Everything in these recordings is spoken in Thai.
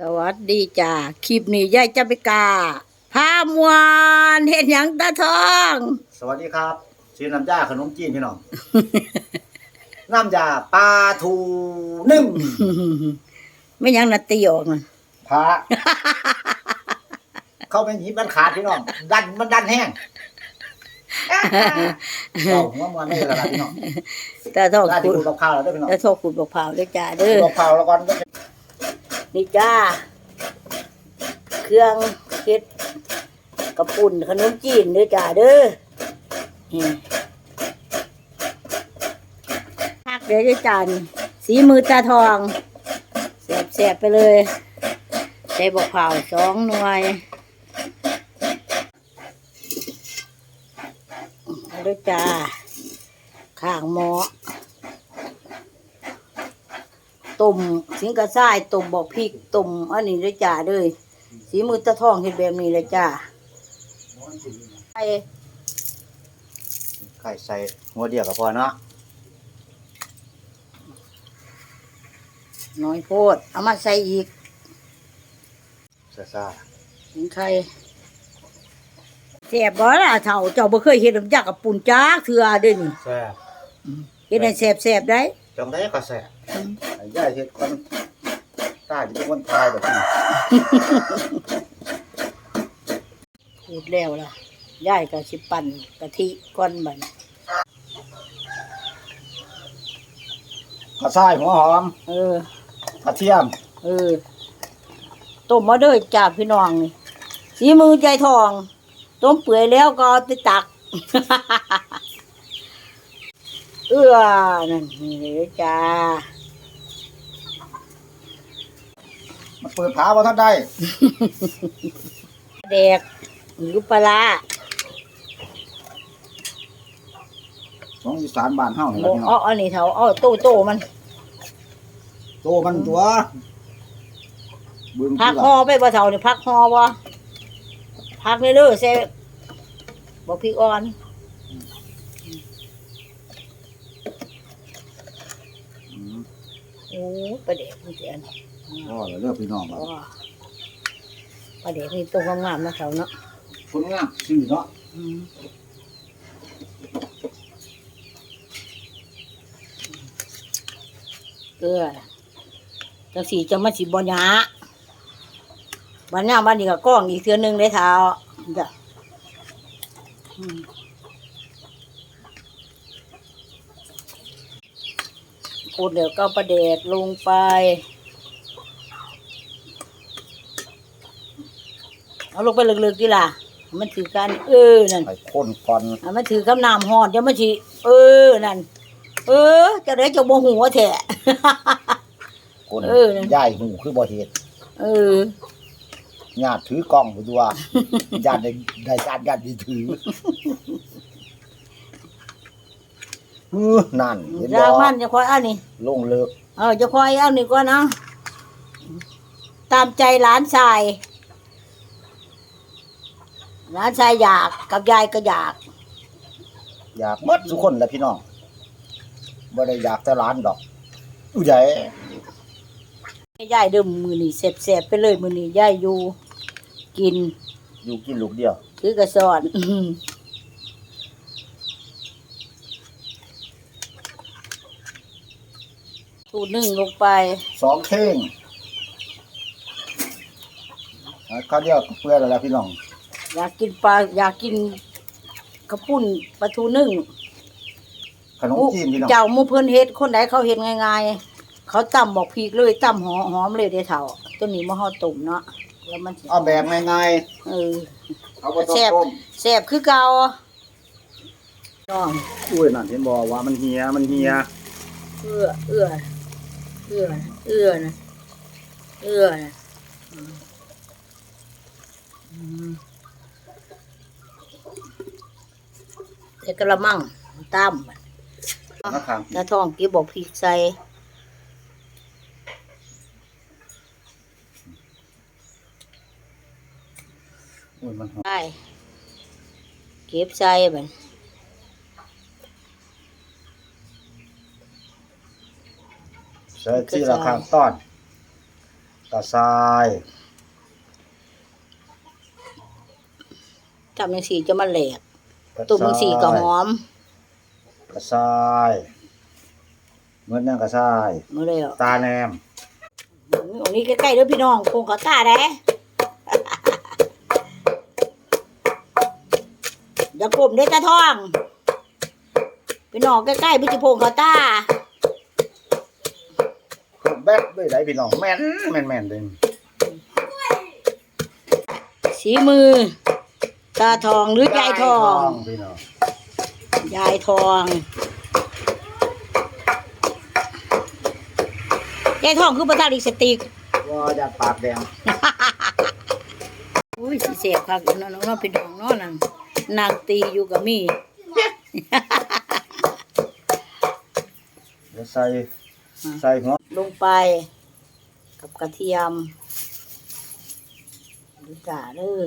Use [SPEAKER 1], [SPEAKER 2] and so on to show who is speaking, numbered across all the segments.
[SPEAKER 1] สวัสดีจ้าคลิปนี้ยายจะไปกาพามวนเห็นหยังตาทอง
[SPEAKER 2] สวัสดีครับชื่อน้ำยาขนมจีนพี่น้อง น้ำยาปลาทูนึ่ง
[SPEAKER 1] ไม่หยังนาตีออกมัน
[SPEAKER 2] พระ เข้าไปหยิบมันขาดพี่น้อง ดันมันดันแห้งเอาหัวมันไม่ละลายพี่น้อง
[SPEAKER 1] ตาทอง
[SPEAKER 2] ได้
[SPEAKER 1] ขุ
[SPEAKER 2] ที่
[SPEAKER 1] ด
[SPEAKER 2] ดูกับข้าวแล้วได้อพี่น้อง
[SPEAKER 1] ตาทองขุดบอกเผาวด้วยจ้าเด้
[SPEAKER 2] ดู
[SPEAKER 1] อ
[SPEAKER 2] กับข้าวแล้วก่อน
[SPEAKER 1] นี่จ้า เครื่องเฮ็ดกระปุ่นขนมจีนด้วยจ้าเด้อนี่พักเดี๋ยวจะจานสีมือตาทองแสบๆไปเลยใส่บกเผาสองหน่วยเด้วยจ้าข้างหม้อ ต้มสิงกระซ้ายต้มบอกพริกต้มอันนี้ด้วยจ้าเด้อสีมือตะทองเห็ดแบบนี้เลยจ้าไอ้
[SPEAKER 2] ไข่ใส่หัวเดียวก็พอเนาะ
[SPEAKER 1] น้อยโพดเอามาใส่อีก
[SPEAKER 2] ซ่า
[SPEAKER 1] ถึงใครแซ่บบ่ล่ะเฒ่าเจ้าบ่เคยเฮ็ดน้ำยากับปุ่นจ้าเถื่อเด้อนี่
[SPEAKER 2] ๆแซ่บ
[SPEAKER 1] เฮ็ดให้แซ่บๆได้
[SPEAKER 2] จังได้ก็แซ่บ ไอ้ย่าเฮ็ดคนตาจะเป็นคนทายแบบนี้
[SPEAKER 1] พูดแล้วล่ะยายก็สิปั่นกะทิก้อนบัด
[SPEAKER 2] กระซ้ายหัวหอม
[SPEAKER 1] เออ
[SPEAKER 2] กระเทียม
[SPEAKER 1] เออต้มมาเด้อจ้าพี่น้องนี่สีมือใจทอง ต้มเปื่อยแล้วก็เอาไปตัก เอื้อนั่นนี่เลยจ้า
[SPEAKER 2] มาเปิดผาบ่ทันได้
[SPEAKER 1] แดกหรือปลาร้า
[SPEAKER 2] ของอีสานบ้านเฮานี่
[SPEAKER 1] บ
[SPEAKER 2] ล่ะ
[SPEAKER 1] อก
[SPEAKER 2] พี่น้
[SPEAKER 1] เอา
[SPEAKER 2] อง
[SPEAKER 1] อันนี้เถาเอาโตโตมัน
[SPEAKER 2] โตมันตัวบึง
[SPEAKER 1] พัก
[SPEAKER 2] ที่
[SPEAKER 1] หอไปบ่เถานี่พักหอบ่พักเลยเด้อเซ่บอกพี่อ่อน
[SPEAKER 2] อืม
[SPEAKER 1] โอ้ประเด็กมันเสียน
[SPEAKER 2] อ๋อแล้วเลือกพี่น้องว่า
[SPEAKER 1] ว้าประเด็กนี่ตัวงามๆนะเขาเนาะ
[SPEAKER 2] คนงามชื่อเนาะ
[SPEAKER 1] อืมเกลือจังสีจะมาสิบหยาบันนี้บันนี้ก็กล้องอีกเทือหนึงได้เท้าจ้ะอืมพูดเดี๋ยวก็ประเดดลงไป เอาลงไปลึกๆดีล่ะมันถือกัน เออนั่น
[SPEAKER 2] ไอ้คนก่อน
[SPEAKER 1] อะมันถือกำนำหอดเดี๋ยวมันสิเออนั่น เออจะได้จะบ่หัวแท้
[SPEAKER 2] คน
[SPEAKER 1] เออนั่น
[SPEAKER 2] ย้ายหูคือบ่เฮ็ด
[SPEAKER 1] เออ
[SPEAKER 2] ญาติถือกล้องไปตัวญาติได้ได้ญาติญาติได้ถือเออนั่นเห็น
[SPEAKER 1] รา
[SPEAKER 2] บ่
[SPEAKER 1] มันจะคอยเอานี่
[SPEAKER 2] ลงเลิก
[SPEAKER 1] เออจะคอยเอานี่ก่อนนะตามใจหลานชาย หลานชายอยากกับยายก็อยาก
[SPEAKER 2] อยากหมดทุกคนแหละพี่น้องบ่ได้อยากแต่ร้านดอกอู้ใหญ่
[SPEAKER 1] ให้ยายเดิมมือนี่เสบๆไปเลยมือนี่ยายอยู่ กิน
[SPEAKER 2] อยู่กินลูกเดียว
[SPEAKER 1] ถือกระสอนอื้อหือสูตรหนึ่งลงไป
[SPEAKER 2] สองเท่งอ่าข้าวเดียวก็เพื่อแล้วล่ะพี่น้อง
[SPEAKER 1] อยากกินปลาอยากกินกระปุ่นปลาทูนึ่ง
[SPEAKER 2] ขนมจีนพี่น้อง
[SPEAKER 1] เจ้าหมูเพิ่นเฮ็ดคนไหนเขาเฮ็ดง่ายๆ เขาตำบอกพริกเลยตำหอหอมเลยเด้อเฒ่าตัวนี้มาห่อต้มเนาะแล้วมันสิ
[SPEAKER 2] เอาแบบง่าย
[SPEAKER 1] เออ
[SPEAKER 2] ๆเอาบ่ต้อง
[SPEAKER 1] แซ่บ
[SPEAKER 2] ต้ม
[SPEAKER 1] แซ่บคือเก่าน้อง
[SPEAKER 2] อุ้ยนั่นเห็นบ่ว่ามันเหียมันเหีย
[SPEAKER 1] เอื้อเอื้อเอื้อเอื้อนะเอื้อนะอืม อืมแต่กระมังตำ
[SPEAKER 2] นะครับ
[SPEAKER 1] น้าทองกี้บอกพริกใส่
[SPEAKER 2] อุ้ยมันหอม
[SPEAKER 1] ได้เก็บใส่บัด
[SPEAKER 2] ใส่ที่ละข้างต้อนกระชาย
[SPEAKER 1] ทำจังสีจะมาแหลก
[SPEAKER 2] กระ
[SPEAKER 1] ตุ่มจังสีก็หอม
[SPEAKER 2] กระชายเหมือนนั่งกระชาย
[SPEAKER 1] มือเลยอะ
[SPEAKER 2] ตาแนม
[SPEAKER 1] อันนี้ใกล้ๆเด้อพี่น้องคงเขาตาได้อย่ากลมเด้อตาทองพี่น้องใกล้ๆพี่จิพงเขาตา
[SPEAKER 2] แบ๊กด้วยไหนพี่น้องแม่นแม่นแม่นเลย
[SPEAKER 1] สีมือ ตาทองหรือยายทอง
[SPEAKER 2] พี่น้อง
[SPEAKER 1] ยายทอง ยายทองคือประธานลิปสติก
[SPEAKER 2] ว่าอยากปากแดง
[SPEAKER 1] อุ้ยสิเสียบคักน้องน้องๆพี่น้องเน้องนั่นนางตีอยู่กับมี
[SPEAKER 2] เดี๋ยวใส่ใส่หัว
[SPEAKER 1] ลงไปกับกระเทียมดูจ่าเด้อ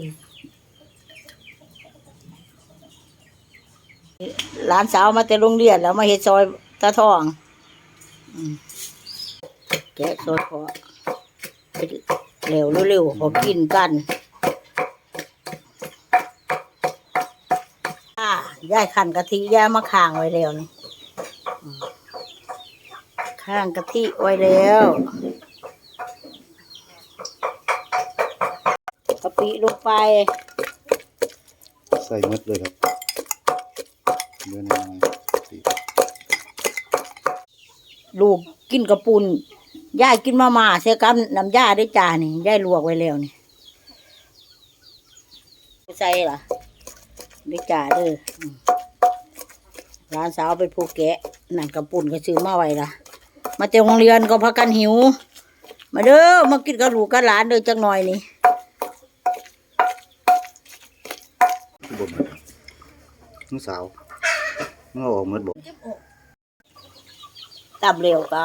[SPEAKER 1] หลานสาวมาแต่โรงเรียนแล้วมาเฮ็ดซอยตาทองแกะซอยพอเร็วเร็วๆพอกินกันอ่าย่ายขันกะทิย่ามาข้างไว้แล้วนี่ข้างกะทิไว้แล้วกะปิลงไป
[SPEAKER 2] ใส่หมดเลยครับ
[SPEAKER 1] ลูกกินกระปุนย่ายกินมามาเสียกับน้ำยาได้วยจานี่ย่ายลวกไว้แล้วนี่ใส่ล่ะด้วยจาเด้อร้านสาวเป็นผู้แกะนั่นกระปุนก็ซื้อมาไว้ล่ะ มาเต็มโรงเรียนก็พักกันหิว มาเด้อมากินกับลูกกับหลานเด้อจักหน่อยนี่
[SPEAKER 2] บ่มาน้องสาวน้องเอาออกหมดบ่
[SPEAKER 1] ตับเร็วก็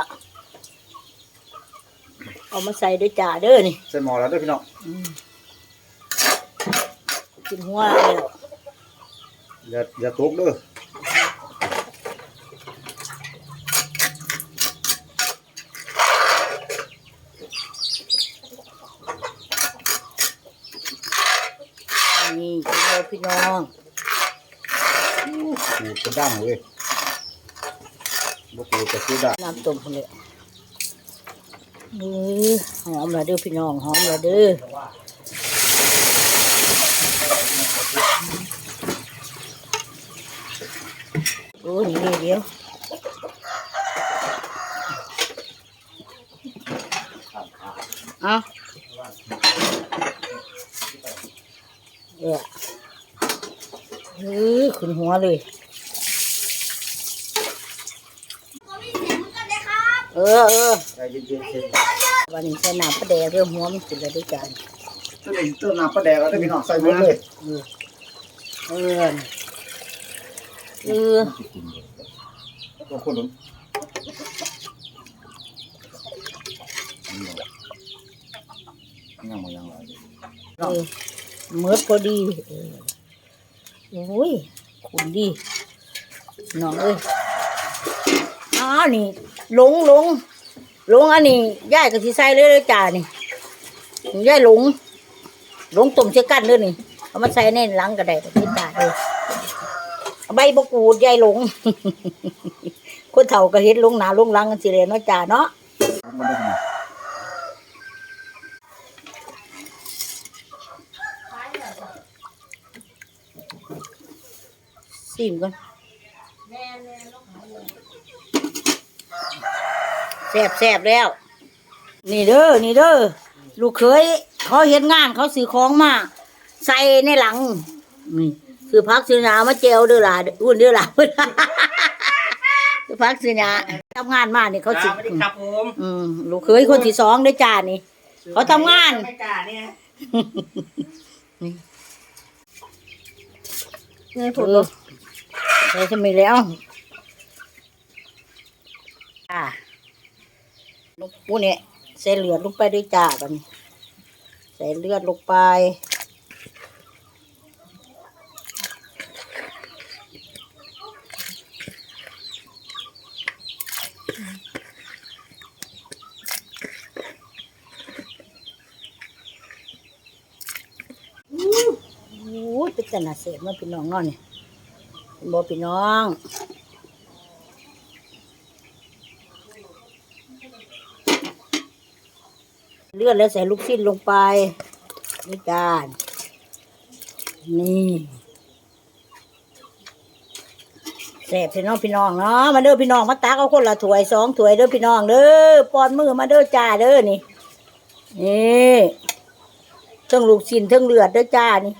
[SPEAKER 1] เอามาใส่ด้วยจาเด้อนี่
[SPEAKER 2] ใส่หม้อแล้วเด้วยพี่น้อง
[SPEAKER 1] อืมกินหัวแล้ว
[SPEAKER 2] อย่าอย่าตกเด้อ
[SPEAKER 1] นี่กินเลยพี่น้อง
[SPEAKER 2] ขูดกระด้างเว้ย บ่ขูดก็คือได้
[SPEAKER 1] น้ำต้มคนเลยเออหอมละเด้อพี่น้องหอมละเด้อโอ้ยนี่เดียวเอาเออเออขึ้นหัวเลย ออเออ
[SPEAKER 2] ใจเย็นๆเย็น
[SPEAKER 1] วันนี้ใส่น้ำปลาแดงเรื่องหัวมันกินแล้วด้วยกัน
[SPEAKER 2] ตัวนี้ตัวน้ำปลาแดงแล้วเด้อพี่น้องใส่หมดเลย
[SPEAKER 1] เออเออเออ
[SPEAKER 2] ตัวคนนึงยังบ่ยังหลาย
[SPEAKER 1] เออเมื่อพอดีเออโอ้ยคุณดีน้องเอ้ย อ้าวนี่หลงหลงหลงอันนี้ย่ายก็สิใส่เลยเลยจ้านี่ย่ายหลงหลงต้มเชือกันเด้อนี่เอามาใส่ในหลังก็ได้พี่จ้าเลยเอใบบกรูดยายหลง คนเฒ่าก็เฮ็ดหลงหนาหลงหลังกันสิเลยเนาะจ้าเนาะซิมก่อน แสบแสบแล้ว นี่เด้อนี่เด้อลูกเคยเขาเฮ็ดงานเขาซื้อของมา ใส่ในหลังนี่ซื้อพักซื้อหนามาเจลเด้อล่ะอุ่นเด้อล่ะซื้อพักซื้อหนาทำงานมานี่เขาสิ
[SPEAKER 3] สวัสดีครับผม
[SPEAKER 1] อืมลูกเคยคนที่สองได้อจ้านี่เขาทำงาน
[SPEAKER 3] ไม่กล้าเนี่ย
[SPEAKER 1] นี่ผมใส่ทำไมแล้วอ่า ลูกปูเนี่ยใส่เลือดลงไปด้วยจ้าบันใส่เลือดลงไปอู้เป็นแต่นาเสียมาพี่น้องนอนเนี่ยเป็พี่น้อง เลือดแล้วใส่ลูกชิ้นลงไปนี่จานนี่แซ่บพี่น้องพี่น้องเนาะมาเด้อพี่น้องมาตักเอาคนละถ้วยสองถ้วยเด้อพี่น้องเด้อปอนมือมาเด้อจ้าเด้อนี่นี่เทั้งลูกชิ้นเทั้งเลือดเด้อจ้านี่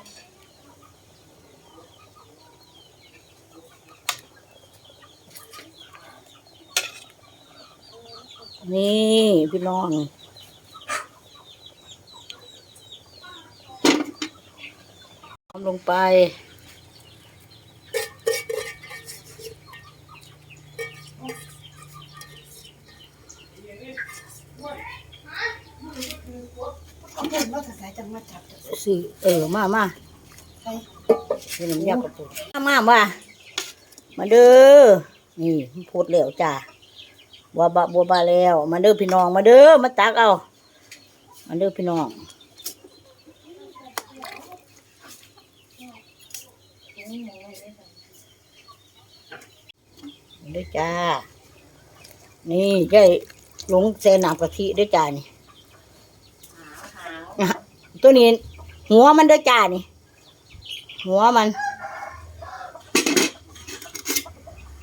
[SPEAKER 1] นี่พี่น้อง ทำ ลงไปสิเออมามาเป็นน้ำยากระปุกมามามามาเด้อนี่พูดแล้วจ้าบัวบะบัวบาแล้ว มาเด้อพี่น้องมาเด้อมาตักเอามาเด้อพี่น้อง ด้วยจ้า นี่ได้ลงเซนามกะทิด้วยจ้านี่ตัวนี้ หัวมันด้วยจ้านี่ หัวมัน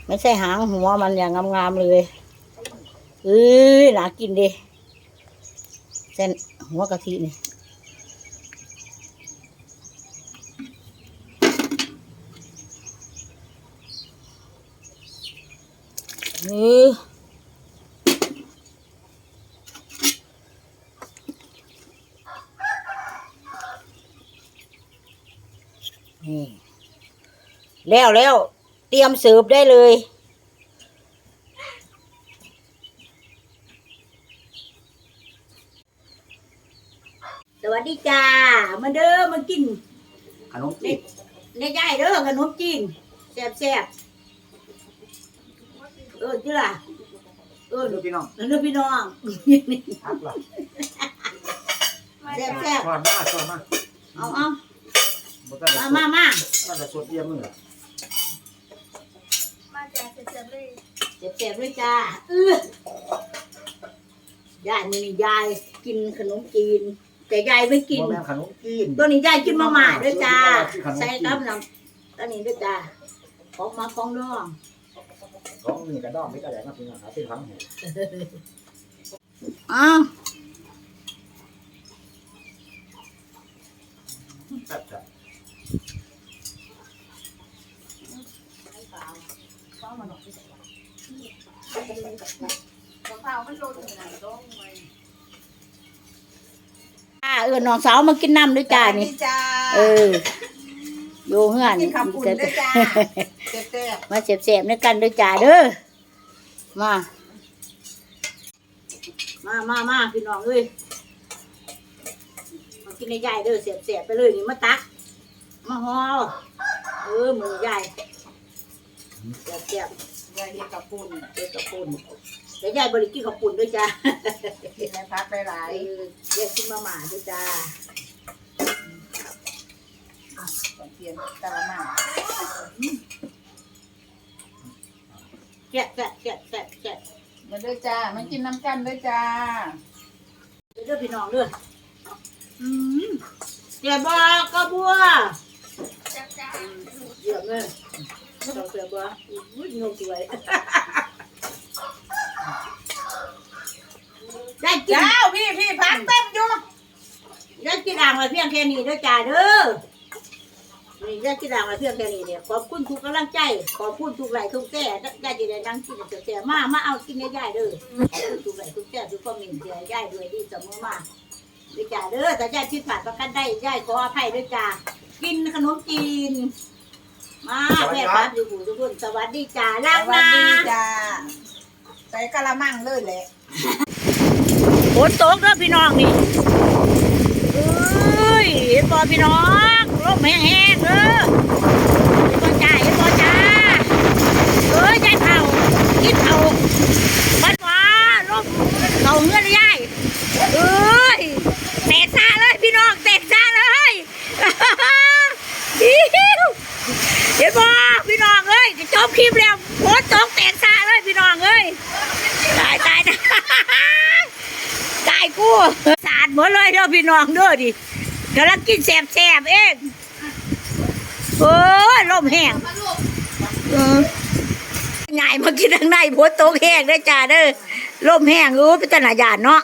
[SPEAKER 1] ไม่ใช่หางหัวมันอย่างงามๆเลยเอ้ยน่ากินดิเส้นหัวกะทินี่ นี่นี่แล้วแล้วเตรียมเสิร์ฟได้เลย สวัสดีจ้า มาเด้อมากิน
[SPEAKER 2] ขนมจีน
[SPEAKER 1] ในย่ายเด้อขนมจีนแซ่บแซ่บๆ เออจ้าเออ
[SPEAKER 2] เด้อพี่น้อง
[SPEAKER 1] นั่นเด้อพี่น้อง
[SPEAKER 2] ทักล่ะ
[SPEAKER 1] แซ่บแซ่บ
[SPEAKER 2] สอนมาสอนมา
[SPEAKER 1] เอาเอา
[SPEAKER 2] บ่ต้อง
[SPEAKER 1] มา
[SPEAKER 2] มา
[SPEAKER 1] มามา
[SPEAKER 2] มาแต่สดเยี่ยมมือ
[SPEAKER 3] มาจากเสร็จเลย
[SPEAKER 1] แซ่บแซ่บด้วยจ้าเออยายนี่ยายกินขนมจีน แต่ยายไม่กิน
[SPEAKER 2] บ่แม่นขนมจีน
[SPEAKER 1] ตัวนี้ยายกินมาม่าด้วยจ้า
[SPEAKER 2] ขนมจีน
[SPEAKER 1] ใส่กับน้ำอันนี้ด้วยจ้าของมาของน้อง
[SPEAKER 2] ข องนี่กระดองไม่กระแดงนะพี่น้องครับเป็นครั้งแห่
[SPEAKER 1] อ้าว
[SPEAKER 2] แซ่บจ้ะ
[SPEAKER 3] มะพร้าวมันโดนขนาดต้องไว้
[SPEAKER 1] อ่าเออน้องสาวมากินน้ำด้วยจ้านี่
[SPEAKER 3] จ้า
[SPEAKER 1] เอออยู่เฮือน
[SPEAKER 3] กินข้าวปุ้นด้วยจ้า เจ๊บ
[SPEAKER 1] มาเสียบๆในกันด้วยจ้าเด้อมา มามามาพี่น้องเอ้ยมากินในใหญ่เด้อเสียบๆไปเลยนี่มาตัก มาห่อเออมือใหญ่เสียบ
[SPEAKER 3] ๆยายเฮ็ดกับปุ้น
[SPEAKER 1] ๆเด็กกระปุ่นแต่ยายบริกินกระปุ่นด้วยจ้า
[SPEAKER 3] กินในพักหลา
[SPEAKER 1] เอยอเรียกกินมาหมาด้วยจ้า
[SPEAKER 3] ๆเปลี่ยนกะละมัง
[SPEAKER 1] แกะแกะแกะแกะแกะ
[SPEAKER 3] มาด้วยจ้ามันกินน้ำกันด้วยจ้า
[SPEAKER 1] เด้อพี่น้องเด้ออืมเสียบอกกระบัวเยอะเลยสองเสือบัวอุ้ยงงสวยได้กิน
[SPEAKER 3] เจ้าพี่พี่พักเต็มอยู่
[SPEAKER 1] ได้กินอ่างมาเพียงแค่นี้เด้อจ้าเด้อ นี่ได้กินอ่างมาเพียงแค่นี้เนี่ยขอบคุณทุกกำลังใจ ขอบคุณทุกไหลทุกแก่ได้จะได้นั่งกินเสียมามาเอากินได้ย่ายเด้อขอบคุณทุกไหลทุกแก่ทุกคอมเมนต์เสียย่ายด้วยดีเสมอมาด้วยจ้าเด้อแต่ย่ายคิดผ่านประกันได้ย่ายขออภัยด้วยจ้ากินขนมจีน มาแม่ครับอยู่ผู้ทุกคนสวัสดีจ้า
[SPEAKER 3] ส
[SPEAKER 1] ล้าง
[SPEAKER 3] วั
[SPEAKER 1] นา
[SPEAKER 3] สดีจ้าใส่กะละมังเลยแหละ
[SPEAKER 1] ฝนตกเด้อพี่น้องนี่เอ้ยเห็นบ่พี่น้อง ลมแห้งๆเด้อเห็นบ่จ้าเห็นบ่จ้าเอ้ยยายเผากินเผาบัดว่าลมเขาเงื่อนยายเอ้ยแตกซาเลยพี่น้องแตกซาเลยอิ๊บคลิปแล้วโพสต์ตกแตกซาเลยพี่น้องเอ้ยตายตายนะตายกูสาดหมดเลยเด้อพี่น้องเด้อดิกำลังกินแสบๆเอง โอ้ยลมแห้งเออใหญ่มากินทางในโพสต์ตแห้งได้จ้าเด้อลมแห้งรู้เป็นตนาหยาดเนาะ